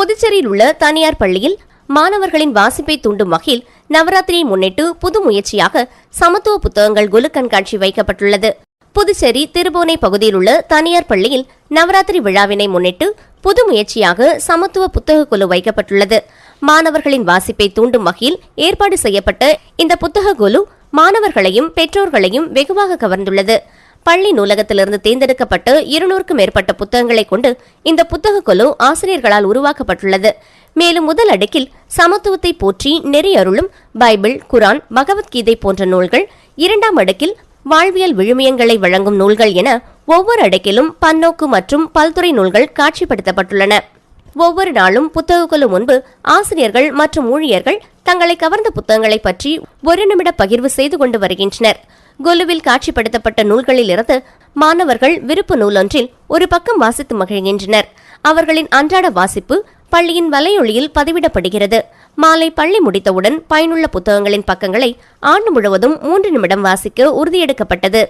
புதுச்சேரியில் உள்ள தனியார் பள்ளியில் மாணவர்களின் வாசிப்பை தூண்டும் வகையில் நவராத்திரியை முன்னிட்டு புது முயற்சியாக சமத்துவ புத்தகங்கள் குலு கண்காட்சி வைக்கப்பட்டுள்ளது. புதுச்சேரி திருபோனை பகுதியில் உள்ள தனியார் பள்ளியில் நவராத்திரி விழாவினை முன்னிட்டு புது முயற்சியாக சமத்துவ புத்தக குழு வைக்கப்பட்டுள்ளது. மாணவர்களின் வாசிப்பை தூண்டும் வகையில் ஏற்பாடு செய்யப்பட்ட இந்த புத்தக குழு மாணவர்களையும் பெற்றோர்களையும் வெகுவாக கவர்ந்துள்ளது. பள்ளி நூலகத்திலிருந்து தேர்ந்தெடுக்கப்பட்டு இருநூறுக்கும் மேற்பட்ட புத்தகங்களை கொண்டு இந்த புத்தக குழு ஆசிரியர்களால் உருவாக்கப்பட்டுள்ளது. மேலும் முதல் அடுக்கில் சமத்துவத்தை போற்றி நெறி அருளும் பைபிள் குரான் பகவத்கீதை போன்ற நூல்கள் இரண்டாம் அடுக்கில் வாழ்வியல் விழுமியங்களை வழங்கும் நூல்கள் என ஒவ்வொரு அடுக்கிலும் பன்னோக்கு மற்றும் பல்துறை நூல்கள் காட்சிப்படுத்தப்பட்டுள்ளன. ஒவ்வொரு நாளும் புத்தக குழு முன்பு ஆசிரியர்கள் மற்றும் ஊழியர்கள் தங்களை கவர்ந்த புத்தகங்களை பற்றி ஒரு நிமிட பகிர்வு செய்து கொண்டு வருகின்றனர். குலுவில் காட்சிப்படுத்தப்பட்ட நூல்களிலிருந்து மாணவர்கள் விருப்பு நூலொன்றில் ஒரு பக்கம் வாசித்து மகிழ்கின்றனர். அவர்களின் அன்றாட வாசிப்பு பள்ளியின் வலையொலியில் பதிவிடப்படுகிறது. மாலை பள்ளி முடித்தவுடன் பயனுள்ள புத்தகங்களின் பக்கங்களை ஆண்டு முழுவதும் மூன்று நிமிடம் வாசிக்க உறுதியெடுக்கப்பட்டது.